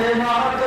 मां